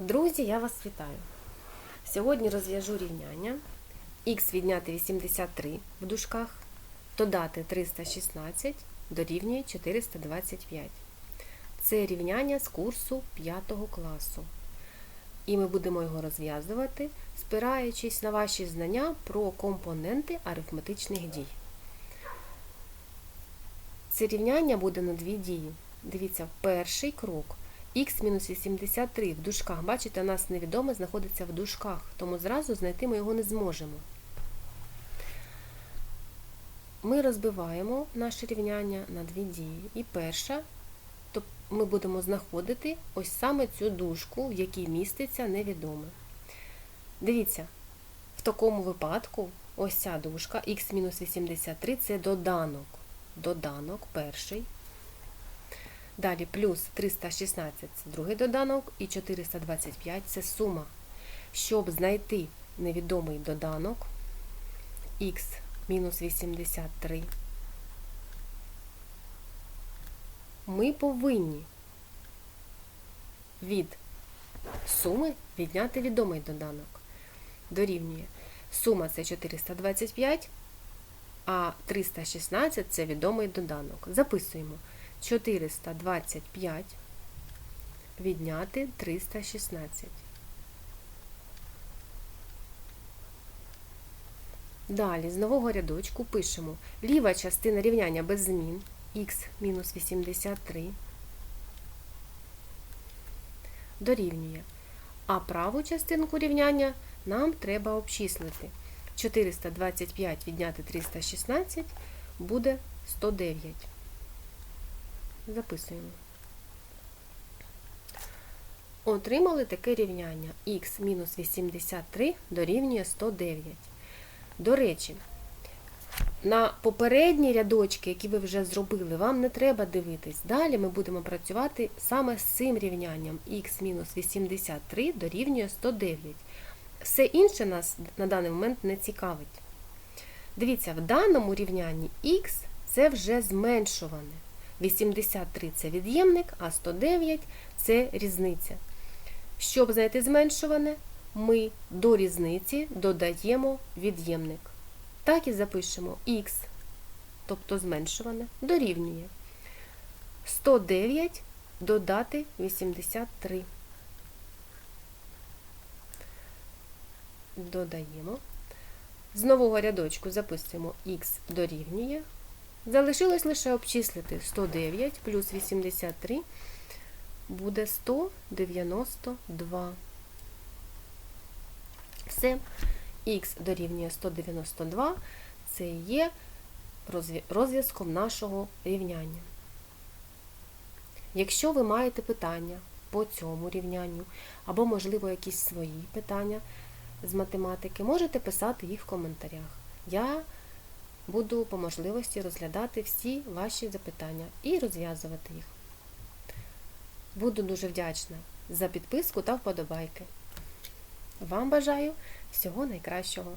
Друзі, я вас вітаю! Сьогодні розв'яжу рівняння х відняти 83 в дужках, додати 316 дорівнює 425. Це рівняння з курсу 5 класу. І ми будемо його розв'язувати, спираючись на ваші знання про компоненти арифметичних дій. Це рівняння буде на дві дії. Дивіться, перший крок х-83 в дужках. Бачите, у нас невідоме знаходиться в дужках, тому зразу знайти ми його не зможемо. Ми розбиваємо наше рівняння на дві дії. І перша, то ми будемо знаходити ось саме цю дужку, в якій міститься невідоме. Дивіться, в такому випадку ось ця дужка х-83 це доданок. Доданок перший. Далі плюс 316 це другий доданок і 425 це сума. Щоб знайти невідомий доданок х мінус 83, ми повинні від суми відняти відомий доданок. Дорівнює. Сума це 425, а 316 це відомий доданок. Записуємо. 425 відняти 316. Далі з нового рядочку пишемо ліва частина рівняння без змін х мінус 83 дорівнює. А праву частинку рівняння нам треба обчислити. 425 відняти 316 буде 109. Записуємо. Отримали таке рівняння х мінус 83 дорівнює 109. До речі, на попередні рядочки, які ви вже зробили, вам не треба дивитись. Далі ми будемо працювати саме з цим рівнянням х мінус 83 дорівнює 109. Все інше нас на даний момент не цікавить. Дивіться, в даному рівнянні х це вже зменшуване. 83 це від'ємник, а 109 це різниця. Щоб знайти зменшуване, ми до різниці додаємо від'ємник. Так і запишемо х, тобто зменшуване, дорівнює 109 додати 83. Додаємо. З нового рядочку записуємо х дорівнює. Залишилось лише обчислити 109 плюс 83 буде 192. Все, х дорівнює 192, це є розв'язком нашого рівняння. Якщо ви маєте питання по цьому рівнянню, або, можливо, якісь свої питання з математики, можете писати їх в коментарях. Я буду по можливості розглядати всі ваші запитання і розв'язувати їх. Буду дуже вдячна за підписку та вподобайки. Вам бажаю всього найкращого!